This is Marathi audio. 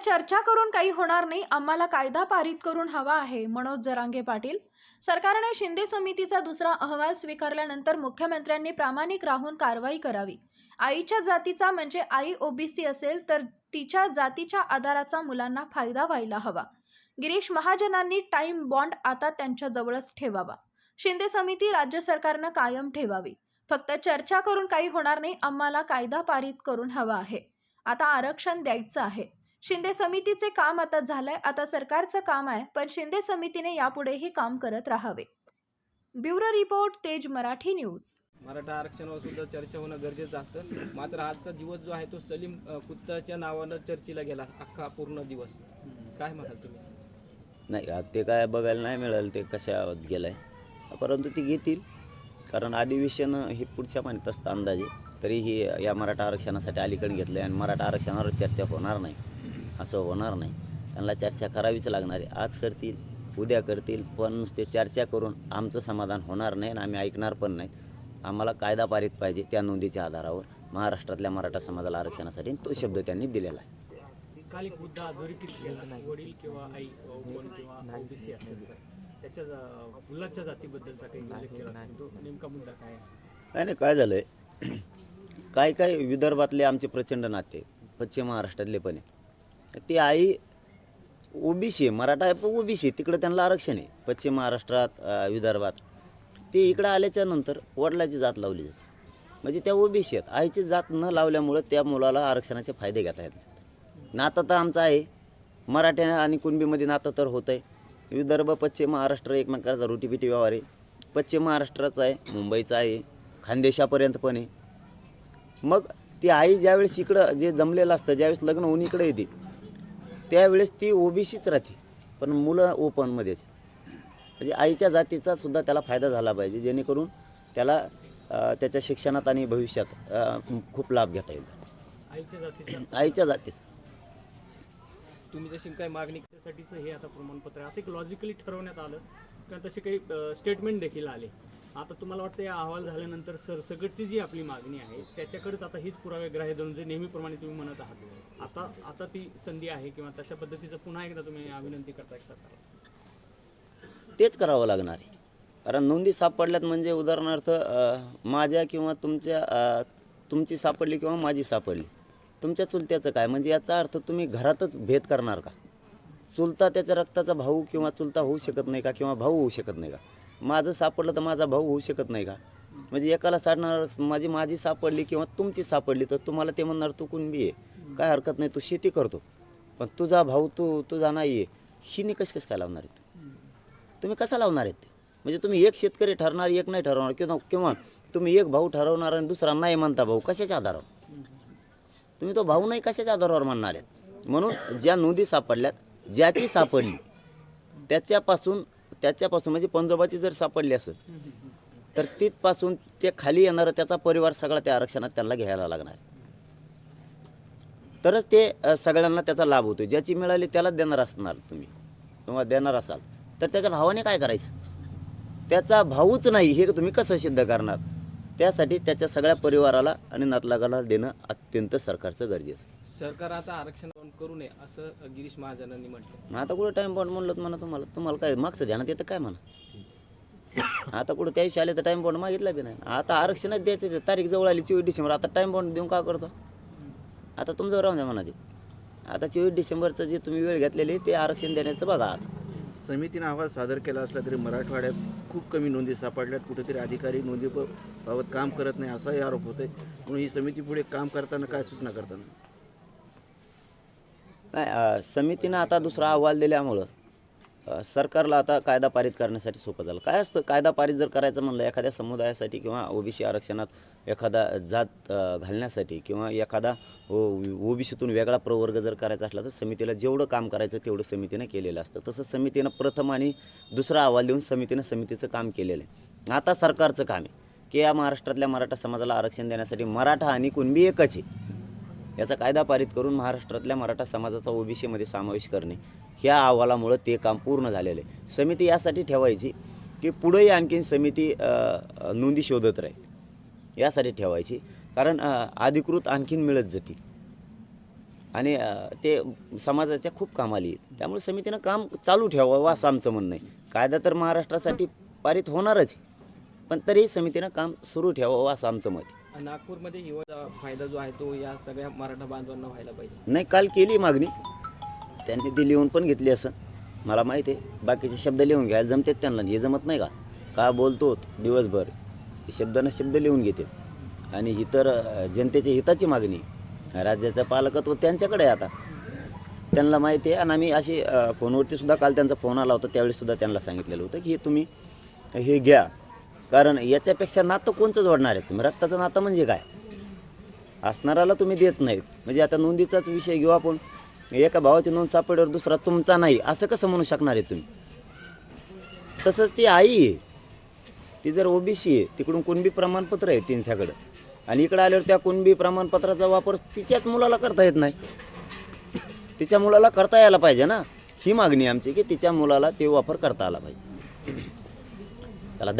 चर्चा करून काही होणार नाही. आम्हाला कायदा पारित करून हवा आहे मनोज जरांगे पाटील. सरकारने शिंदे समितीचा दुसरा अहवाल स्वीकारल्यानंतर मुख्यमंत्र्यांनी प्रामाणिक राहून कारवाई करावी. आईच्या जातीचा म्हणजे आई ओबीसी असेल तर तिच्या जातीच्या आधाराचा मुलांना फायदा व्हायला हवा. गिरीश महाजनांनी टाईम बॉन्ड आता त्यांच्या जवळच ठेवावा. शिंदे समिती राज्य सरकारनं कायम ठेवावी. फक्त चर्चा करून काही होणार नाही. आम्हाला कायदा पारित करून हवा आहे. आता आरक्षण द्यायचं आहे. शिंदे समितीचे काम आता झालंय आता सरकारचं काम आहे पण शिंदे समितीने यापुढेही काम करत राहावे. ब्युरो रिपोर्ट तेज मराठी न्यूज. मराठा आरक्षणावर सुद्धा चर्चा होणं गरजेचं असतं. मात्र आजचा दिवस जो आहे तो सलीम कुत्ताच्या नावानं चर्चेला गेला अख्खा पूर्ण दिवस. काय म्हणाल तुम्ही? नाही आता ते काय बघायला नाही मिळालं ते कशा गेलं आहे परंतु ती घेतील. कारण अधिवेशन हे पुढच्या महिन्यात असतं अंदाजे. तरीही या मराठा आरक्षणासाठी अलीकडे घेतलं आहे आणि मराठा आरक्षणावर चर्चा होणार नाही. असं होणार नाही. त्यांना चर्चा करावीच लागणार आहे. आज करतील उद्या करतील पण नुसते चर्चा करून आमचं समाधान होणार नाही आणि आम्ही ऐकणार पण नाही. आम्हाला कायदा पारित पाहिजे त्या नोंदीच्या आधारावर. महाराष्ट्रातल्या मराठा समाजाला आरक्षणासाठी तो शब्द त्यांनी दिलेला आहे. काल एक मुद्दा अधोरेखित केला वडील किंवा आई कोण किंवा ओबीसी असेल तर. त्याच्या जा- मुलाच्या जातीबद्दलचा काही उल्लेख केला नाही. तो नेमका मुद्दा काय नाही काय झालं आहे काय काय विदर्भातले आमचे प्रचंड नाते पश्चिम महाराष्ट्रातले पण आहे ती आई ओबीसी आहे मराठा आहे पण ओबीसी आहे. तिकडं त्यांना आरक्षण आहे पश्चिम महाराष्ट्रात विदर्भात. ते इकडं आल्याच्यानंतर वडिलाची जात लावली जाते. म्हणजे त्या ओबीसी आहेत. आईची जात न लावल्यामुळं त्या मुलाला आरक्षणाचे फायदे घेता येत नाहीत. नातं तर आमचं आहे. मराठ्या आणि कुणबीमध्ये नातं तर होतं आहे विदर्भ पश्चिम महाराष्ट्र एकमेकाचा रोटीपिटी व्यवहार आहे. पश्चिम महाराष्ट्राचा आहे मुंबईचा आहे खानदेशापर्यंत पण आहे. मग ती आई ज्यावेळेस इकडं जे जमलेलं असतं ज्यावेळेस लग्न होऊन इकडे येते त्यावेळेस ती ओबीसीच राहते पण मुलं ओपनमध्येच म्हणजे आईच्या जातीचा सुद्धा त्याला फायदा झाला पाहिजे जेणेकरून त्याला त्याच्या शिक्षणात आणि भविष्यात खूप लाभ घेता येईल. आईच्या जातीचा? तुम्ही जशी काय मागणी साठीचं हे आता प्रमाणपत्र असं एक लॉजिकली ठरवण्यात आलं कारण तसे काही स्टेटमेंट देखील आले. आता तुम्हाला वाटतं या अहवाल झाल्यानंतर सरसकटची जी आपली मागणी आहे त्याच्याकडेच आता हीच पुरावे ग्राह्य धरून जे नेहमीप्रमाणे तुम्ही म्हणत आहात. आता आता ती संधी आहे किंवा तशा पद्धतीचं पुन्हा एकदा तुम्ही विनंती करताय सरकार? तेच करावं लागणार आहे. कारण नोंदी सापडल्यात म्हणजे उदाहरणार्थ माझ्या किंवा तुमच्या तुमची सापडली किंवा माझी सापडली. तुमच्या चुलत्याचं काय? म्हणजे याचा अर्थ तुम्ही घरातच भेद करणार का? चुलता त्याच्या रक्ताचा भाऊ किंवा चुलता होऊ शकत नाही का? किंवा भाऊ होऊ शकत नाही का? माझं सापडलं तर माझा भाऊ होऊ शकत नाही का? म्हणजे एकाला साडणार माझी माझी सापडली किंवा तुमची सापडली तर तुम्हाला ते म्हणणार तू कुणबी आहे? काय हरकत नाही तू शेती करतो. पण तुझा भाऊ तू तुझा नाही आहे ही निकष कसं काय लावणार आहेत? तुम्ही कसा लावणार आहेत ते? म्हणजे तुम्ही एक शेतकरी ठरणार एक नाही ठरवणार किंवा किंवा तुम्ही एक भाऊ ठरवणार आणि दुसरा नाही म्हणता भाऊ कशाच्या आधारावर? तुम्ही तो भाऊ नाही कशाच्या आधारावर म्हणणार आहेत? म्हणून ज्या नोंदी सापडल्यात ज्याची सापडली त्याच्यापासून त्याच्यापासून म्हणजे पंजोबाची जर सापडली असेल तर तिथपासून ते खाली येणारं त्याचा परिवार सगळा त्या आरक्षणात त्यांना घ्यायला लागणार. तरच ते सगळ्यांना त्याचा लाभ होतो ज्याची मिळाली त्यालाच देणार असणार तुम्ही. किंवा देणार असाल. तर त्याच्या भावाने काय करायचं? त्याचा भाऊच नाही हे तुम्ही कसं सिद्ध करणार? त्यासाठी त्याच्या सगळ्या परिवाराला आणि नातलागाला देणं अत्यंत सरकारचं गरजेचं आहे. सरकार आता आरक्षण बंद करू नये असं गिरीश महाजनांनी म्हटलं मग आता कुठं टाईम बॉन्ड म्हणलं म्हणा तुम्हाला. तुम्हाला काय मागचं ध्यानात येतं काय म्हणा? आता कुठं त्या दिवशी आले तर टाईम बॉन्ड मागितला बी नाही. आता आरक्षणच द्यायचं ते. तारीख जवळ आली चोवीस डिसेंबर. आता टाईम बॉन्ड देऊन का करतो? आता तुमचं राहून द्या म्हणा ते. आता चोवीस डिसेंबरचं जे तुम्ही वेळ घेतलेली आहे ते आरक्षण देण्याचं बघा आता. समितीनं अहवाल सादर केला असला तरी मराठवाड्यात खूप कमी नोंदी सापडल्यात. कुठेतरी अधिकारी नोंदी बाबत काम करत नाही असाही आरोप होतोय. म्हणून ही समिती पुढे काम करताना काय सूचना करताना? नाही समितीनं आता दुसरा अहवाल दिल्यामुळं सरकारला आता कायदा पारित करण्यासाठी सोपं झालं. काय असतं कायदा पारित जर करायचं म्हणलं एखाद्या समुदायासाठी किंवा ओबीसी आरक्षणात एखादा जात घालण्यासाठी किंवा एखादा ओबीसीतून वेगळा प्रवर्ग जर करायचा असला तर समितीला जेवढं काम करायचं तेवढं समितीनं केलेलं असतं. तसं समितीनं प्रथम आणि दुसरा अहवाल देऊन समितीनं समितीचं काम केलेलं आहे. आता सरकारचं काम आहे की या महाराष्ट्रातल्या मराठा समाजाला आरक्षण देण्यासाठी मराठा आणि कुणबी एकच आहे. याचा कायदा पारित करून महाराष्ट्रातल्या मराठा समाजाचा ओबीसीमध्ये समावेश करणे ह्या अहवालामुळं ते काम पूर्ण झालेलं आहे. समिती यासाठी ठेवायची की पुढेही आणखीन समिती नोंदी शोधत राहील. यासाठी ठेवायची. कारण अधिकृत आणखीन मिळत जातील. आणि ते समाजाच्या खूप कामाला येईल. त्यामुळे समितीनं काम चालू ठेवावं असं आमचं म्हणणं आहे. कायदा तर महाराष्ट्रासाठी पारित होणारच आहे. पण तरीही समितीनं काम सुरू ठेवावं असं आमचं मत आहे. नागपूरमध्ये युवा फायदा जो आहे तो या सगळ्या मराठा बांधवांना व्हायला पाहिजे. नाही काल केली मागणी. त्यांनी ती लिहून पण घेतली असं. मला माहिती आहे बाकीचे शब्द लिहून घ्यायला जमतात त्यांना. हे जमत नाही का? का बोलतो दिवसभर? हे शब्दानं शब्द लिहून घेते. आणि इतर अ, जनतेच्या हिताची मागणी. राज्याचं पालकत्व त्यांच्याकडे आहे आता. त्यांना माहिती आहे आणि आम्ही अशी फोनवरतीसुद्धा फोनवरती सुद्धा काल त्यांचा फोन आला होता त्यावेळीसुद्धा त्यांना सांगितलेलं होतं की हे तुम्ही हे घ्या. कारण याच्यापेक्षा नातं कोणचं जोडणार आहे? तुम्ही रक्ताचं नातं म्हणजे काय? असणाराला तुम्ही देत नाहीत. म्हणजे आता नोंदीचाच विषय घेऊ आपण. एका भावाची नोंद सापडल्यावर दुसरा तुमचा नाही. असं कसं म्हणू शकणार आहे तुम्ही? तसंच ती आई आहे. ती जर ओबीसी आहे तिकडून कुणबी प्रमाणपत्र आहे त्यांच्याकडं. आणि इकडं आल्यावर त्या कुणबी प्रमाणपत्राचा वापर तिच्याच मुलाला करता येत नाही. तिच्या मुलाला करता यायला पाहिजे ना? ही मागणी आमची की तिच्या मुलाला ते वापर करता आला पाहिजे. चला धन्यवाद.